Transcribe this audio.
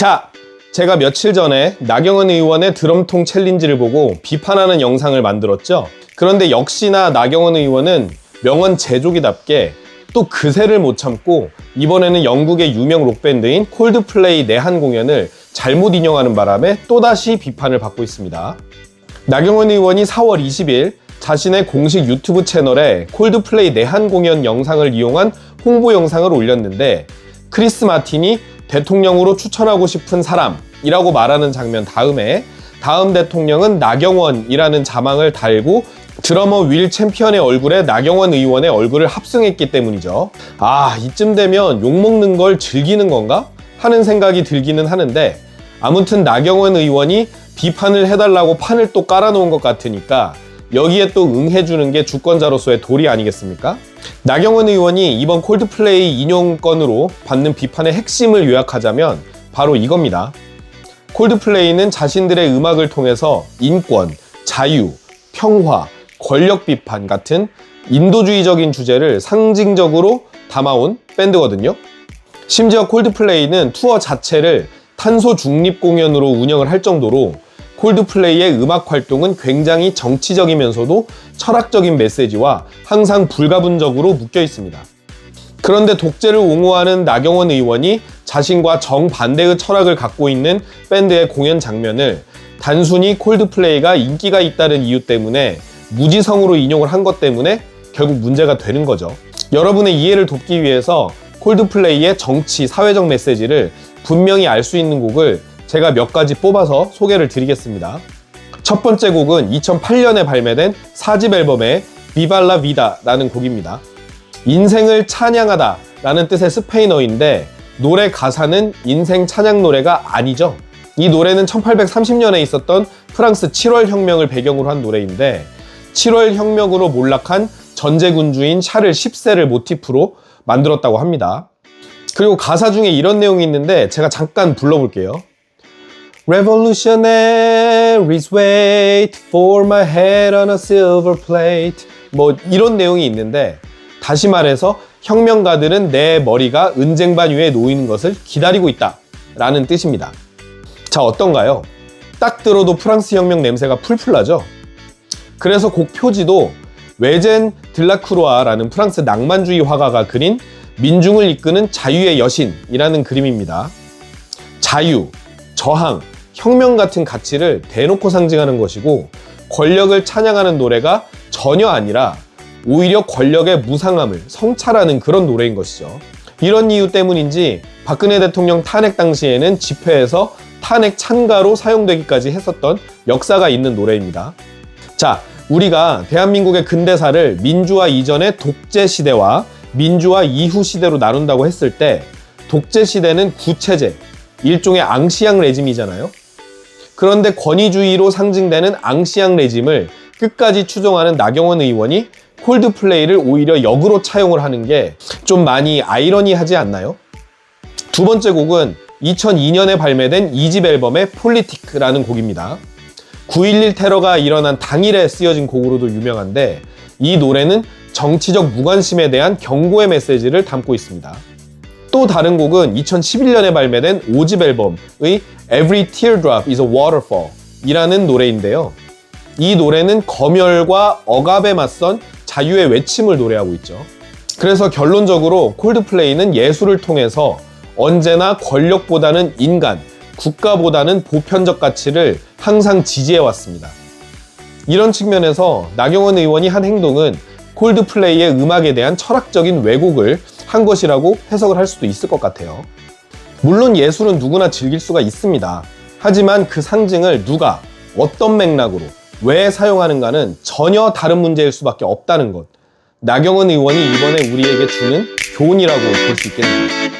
자, 제가 며칠 전에 나경원 의원의 드럼통 챌린지를 보고 비판하는 영상을 만들었죠. 그런데 역시나 나경원 의원은 명언 제조기답게 또 그새를 못 참고 이번에는 영국의 유명 록밴드인 콜드플레이 내한 공연을 잘못 인용하는 바람에 또다시 비판을 받고 있습니다. 나경원 의원이 4월 20일 자신의 공식 유튜브 채널에 콜드플레이 내한 공연 영상을 이용한 홍보 영상을 올렸는데 크리스 마틴이 대통령으로 추천하고 싶은 사람이라고 말하는 장면 다음에 다음 대통령은 나경원이라는 자막을 달고 드러머 윌 챔피언의 얼굴에 나경원 의원의 얼굴을 합성했기 때문이죠. 아, 이쯤 되면 욕먹는 걸 즐기는 건가? 하는 생각이 들기는 하는데 아무튼 나경원 의원이 비판을 해달라고 판을 또 깔아놓은 것 같으니까 여기에 또 응해주는 게 주권자로서의 도리 아니겠습니까? 나경원 의원이 이번 콜드플레이 인용건으로 받는 비판의 핵심을 요약하자면 바로 이겁니다. 콜드플레이는 자신들의 음악을 통해서 인권, 자유, 평화, 권력 비판 같은 인도주의적인 주제를 상징적으로 담아온 밴드거든요. 심지어 콜드플레이는 투어 자체를 탄소 중립 공연으로 운영을 할 정도로 콜드플레이의 음악 활동은 굉장히 정치적이면서도 철학적인 메시지와 항상 불가분적으로 묶여 있습니다. 그런데 독재를 옹호하는 나경원 의원이 자신과 정반대의 철학을 갖고 있는 밴드의 공연 장면을 단순히 콜드플레이가 인기가 있다는 이유 때문에 무지성으로 인용을 한 것 때문에 결국 문제가 되는 거죠. 여러분의 이해를 돕기 위해서 콜드플레이의 정치, 사회적 메시지를 분명히 알 수 있는 곡을 제가 몇 가지 뽑아서 소개를 드리겠습니다. 첫 번째 곡은 2008년에 발매된 4집 앨범의 비발라 비다라는 곡입니다. 인생을 찬양하다 라는 뜻의 스페인어인데 노래 가사는 인생 찬양 노래가 아니죠. 이 노래는 1830년에 있었던 프랑스 7월 혁명을 배경으로 한 노래인데 7월 혁명으로 몰락한 전제군주인 샤를 10세를 모티프로 만들었다고 합니다. 그리고 가사 중에 이런 내용이 있는데 제가 잠깐 불러볼게요. Revolutionaries wait for my head on a silver plate. 뭐 이런 내용이 있는데 다시 말해서 혁명가들은 내 머리가 은쟁반 위에 놓이는 것을 기다리고 있다. 라는 뜻입니다. 자, 어떤가요? 딱 들어도 프랑스 혁명 냄새가 풀풀 나죠? 그래서 곡 표지도 외젠 들라크루아라는 프랑스 낭만주의 화가가 그린 민중을 이끄는 자유의 여신이라는 그림입니다. 자유, 저항, 혁명 같은 가치를 대놓고 상징하는 것이고 권력을 찬양하는 노래가 전혀 아니라 오히려 권력의 무상함을 성찰하는 그런 노래인 것이죠. 이런 이유 때문인지 박근혜 대통령 탄핵 당시에는 집회에서 탄핵 찬가로 사용되기까지 했었던 역사가 있는 노래입니다. 자, 우리가 대한민국의 근대사를 민주화 이전의 독재 시대와 민주화 이후 시대로 나눈다고 했을 때 독재 시대는 구체제, 일종의 앙시앙 레짐이잖아요. 그런데 권위주의로 상징되는 앙시앙 레짐을 끝까지 추종하는 나경원 의원이 콜드플레이를 오히려 역으로 차용을 하는 게 좀 많이 아이러니하지 않나요? 두 번째 곡은 2002년에 발매된 2집 앨범의 폴리티크라는 곡입니다. 9.11 테러가 일어난 당일에 쓰여진 곡으로도 유명한데 이 노래는 정치적 무관심에 대한 경고의 메시지를 담고 있습니다. 또 다른 곡은 2011년에 발매된 5집 앨범의 Every Teardrop is a Waterfall 이라는 노래인데요. 이 노래는 검열과 억압에 맞선 자유의 외침을 노래하고 있죠. 그래서 결론적으로 콜드플레이는 예술을 통해서 언제나 권력보다는 인간, 국가보다는 보편적 가치를 항상 지지해 왔습니다. 이런 측면에서 나경원 의원이 한 행동은 콜드플레이의 음악에 대한 철학적인 왜곡을 한 것이라고 해석을 할 수도 있을 것 같아요. 물론 예술은 누구나 즐길 수가 있습니다. 하지만 그 상징을 누가 어떤 맥락으로 왜 사용하는가는 전혀 다른 문제일 수밖에 없다는 것. 나경원 의원이 이번에 우리에게 주는 교훈이라고 볼 수 있겠네요.